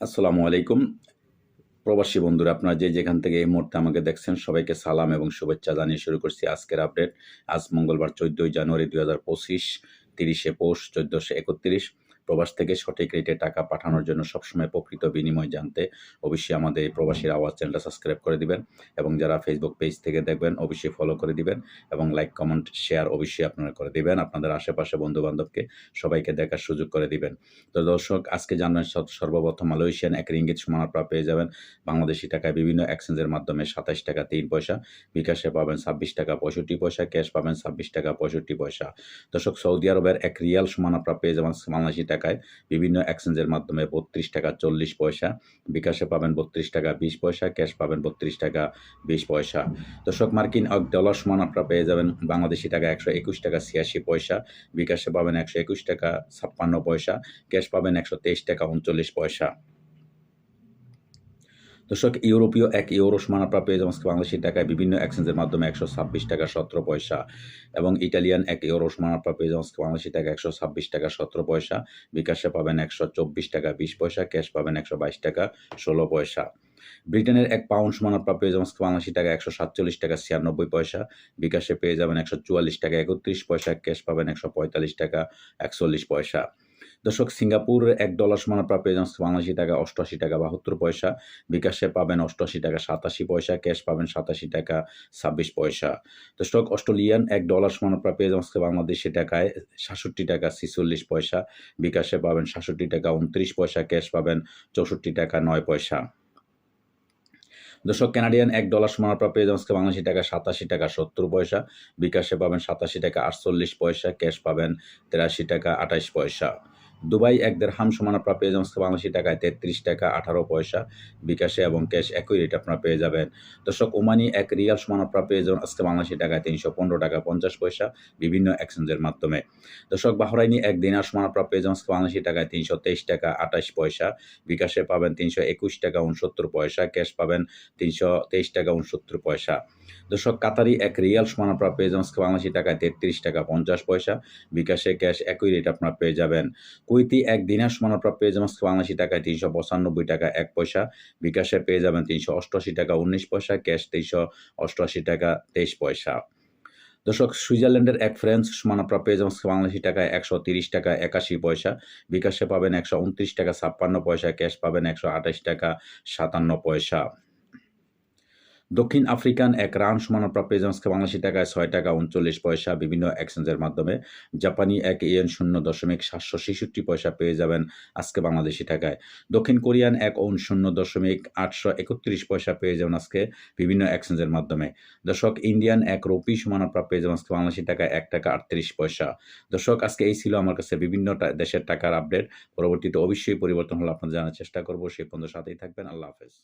আসসালামু আলাইকুম। প্রবাসী বন্ধুরা, আপনারা যে যেখান থেকে এই মুহূর্তে আমাকে দেখছেন, সবাইকে সালাম এবং শুভেচ্ছা জানিয়ে শুরু করছি আজকের আপডেট। আজ মঙ্গলবার চোদ্দোই জানুয়ারি দুই হাজার পঁচিশ, তিরিশে পৌষ, চোদ্দোশো একত্রিশ। প্রবাস থেকে সঠিক রেটে টাকা পাঠানোর জন্য সবসময় প্রকৃত বিনিময় জানতে অবশ্যই আমাদের প্রবাসীর আওয়াজ চ্যানেলটা সাবস্ক্রাইব করে দিবেন এবং যারা ফেসবুক পেজ থেকে দেখবেন অবশ্যই ফলো করে দিবেন এবং লাইক কমেন্ট শেয়ার অবশ্যই আপনারা করে দিবেন। আপনাদের আশেপাশে বন্ধু বান্ধবকে সবাইকে দেখার সুযোগ করে দিবেন। তো দর্শক, আজকে জানবেন সর্বপ্রথম মালয়েশিয়ান এক রিঙ্গিত সমানপ্রা পেয়ে যাবেন বাংলাদেশি টাকায় বিভিন্ন এক্সচেঞ্জের মাধ্যমে সাতাশ টাকা তিন পয়সা, বিকাশে পাবেন ছাব্বিশ টাকা পঁয়ষট্টি পয়সা ক্যাশ পাবেন ছাব্বিশ টাকা পঁয়ষট্টি পয়সা। দর্শক, সৌদি আরবের এক রিয়াল সমান আপনারা পেয়ে যাবেন বাংলাদেশি টাকায় বিভিন্ন এক্সচেঞ্জের মাধ্যমে বত্রিশ টাকা চল্লিশ পয়সা, বিকাশে পাবেন বত্রিশ টাকা বিশ পয়সা ক্যাশ পাবেন বত্রিশ টাকা বিশ পয়সা। দর্শক, মার্কিন ডলার সমান আপনারা পেয়ে যাবেন বাংলাদেশি টাকা একশো একুশ টাকা ছিয়াশি পয়সা, বিকাশে পাবেন একশো একুশ টাকা ছাপ্পান্ন পয়সা ক্যাশ পাবেন একশো তেইশ টাকা উনচল্লিশ পয়সা। দর্শক, ইউরোপীয় এক ইউরো সমান আপনারা পেয়ে যাবেন বাংলাদেশি টাকায় বিভিন্ন এক্সচেঞ্জের মাধ্যমে একশো ছাব্বিশ টাকা সতেরো পয়সা এবং ইটালিয়ান এক ইউরো সমান আপনারা পেয়ে যাবেন বাংলাদেশি টাকা একশো ছাব্বিশ টাকা সতেরো পয়সা। বিকাশে পাবেন একশো চব্বিশ টাকা বিশ পয়সা, ক্যাশ পাবেন একশো বাইশ টাকা ষোলো পয়সা। ব্রিটেনের এক পাউন্ড সমান আপনারা পেয়ে যাবেন বাংলাদেশি টাকা একশো সাতচল্লিশ টাকা ছিয়ানব্বই পয়সা। বিকাশে পেয়ে যাবেন একশো চুয়াল্লিশ টাকা একত্রিশ পয়সা, ক্যাশ পাবেন একশো পঁয়তাল্লিশ টাকা একচল্লিশ পয়সা। দর্শক সিঙ্গাপুরের এক ডলার সমান আপনারা পেয়ে বাংলাদেশি টাকা অষ্টআশি টাকা বাহাত্তর পয়সা। বিকাশে পাবেন অষ্টআশি টাকা সাতাশি পয়সা, ক্যাশ পাবেন সাতাশি টাকা ছাব্বিশ পয়সা। দর্শক, অস্ট্রেলিয়ান এক ডলার সমান আপনারা পেয়ে বাংলাদেশি টাকায় সাতষট্টি টাকা ছিচল্লিশ পয়সা। বিকাশে পাবেন সাতষট্টি টাকা উনত্রিশ পয়সা, ক্যাশ পাবেন চৌষট্টি টাকা নয় পয়সা। দর্শক, কানাডিয়ান এক ডলার সমান আপনারা পেয়ে বাংলাদেশি টাকা সাতাশি টাকা সত্তর পয়সা। বিকাশে পাবেন সাতাশি টাকা আটচল্লিশ পয়সা, ক্যাশ পাবেন তেরাশি টাকা আঠাশ পয়সা। দুবাই এক দেড় হাম সমান আপনারা পেয়ে যাবেন বাংলাদেশি টাকায় তেত্রিশ টাকা, আঠারো পয়সা, বিকাশে এবং ক্যাশ একই রেট আপনারা পেয়ে যাবেন। দর্শক, ওমানি এক রিয়াল সমান আপনারা পেয়ে যাবেন আজকে বাংলাদেশি টাকায় তিনশো পনেরো টাকা, পঞ্চাশ পয়সা বিভিন্ন এক্সচেঞ্জের মাধ্যমে। দর্শক, বাহরাইনি এক দিনার সমান আপনারা পেয়ে যাবেন আজকে বাংলাদেশি টাকায় তিনশো তেইশ টাকা, আঠাশ পয়সা, বিকাশে পাবেন তিনশো একুশ টাকা, উনসত্তর পয়সা, ক্যাশ পাবেন তিনশো তেইশ টাকা, উনসত্তর পয়সা। দর্শক, কাতারি এক রিয়াল সমান আপনারা পেয়ে যাবেন আজকে বাংলাদেশি টাকায় তেত্রিশ টাকা, পঞ্চাশ পয়সা, বিকাশে ক্যাশ একই রেট আপনারা পেয়ে যাবেন। কুইতি এক দিনার সমান আপনারা পেয়ে যাবেন বাংলাদেশি টাকায় তিনশো পঁচানব্বই টাকা এক পয়সা। বিকাশে পেয়ে যাবেন তিনশো অষ্টআশি টাকা উনিশ পয়সা, ক্যাশ তিনশো অষ্টআশি টাকা তেইশ পয়সা। দর্শক, সুইজারল্যান্ডের এক ফ্রেন্স সমান আপনারা পেয়ে যাবেন বাংলাদেশি টাকায় একশো তিরিশ টাকা একাশি পয়সা। বিকাশে পাবেন একশো উনত্রিশ টাকা ছাপ্পান্ন পয়সা, ক্যাশ পাবেন একশো আঠাশ টাকা সাতান্ন পয়সা। দক্ষিণ আফ্রিকান এক রান সমান আপনারা পেয়ে আজকে বাংলাদেশি টাকায় ছয় টাকা উনচল্লিশ পয়সা বিভিন্ন এক্সচেঞ্জের মাধ্যমে জাপানি এক ইয়েন শূন্য দশমিক সাতশো ছেষট্টি পয়সা পেয়ে যাবেন আজকে বাংলাদেশি টাকায়। দক্ষিণ কোরিয়ান এক ওন শূন্য দশমিক আটশো একত্রিশ পয়সা পেয়ে যাবেন আজকে বিভিন্ন এক্সচেঞ্জের মাধ্যমে। দর্শক, ইন্ডিয়ান এক রুপি সমান আপনারা পেয়ে আজকে বাংলাদেশি টাকায় এক টাকা আটত্রিশ পয়সা। দর্শক, আজকে এই ছিল আমার কাছে বিভিন্ন দেশের টাকার আপডেট পরবর্তীতে অবশ্যই পরিবর্তন হলে আপনাদের জানার চেষ্টা করব। সেই পর্যন্ত সাথেই থাকবেন। আল্লাহ হাফেজ।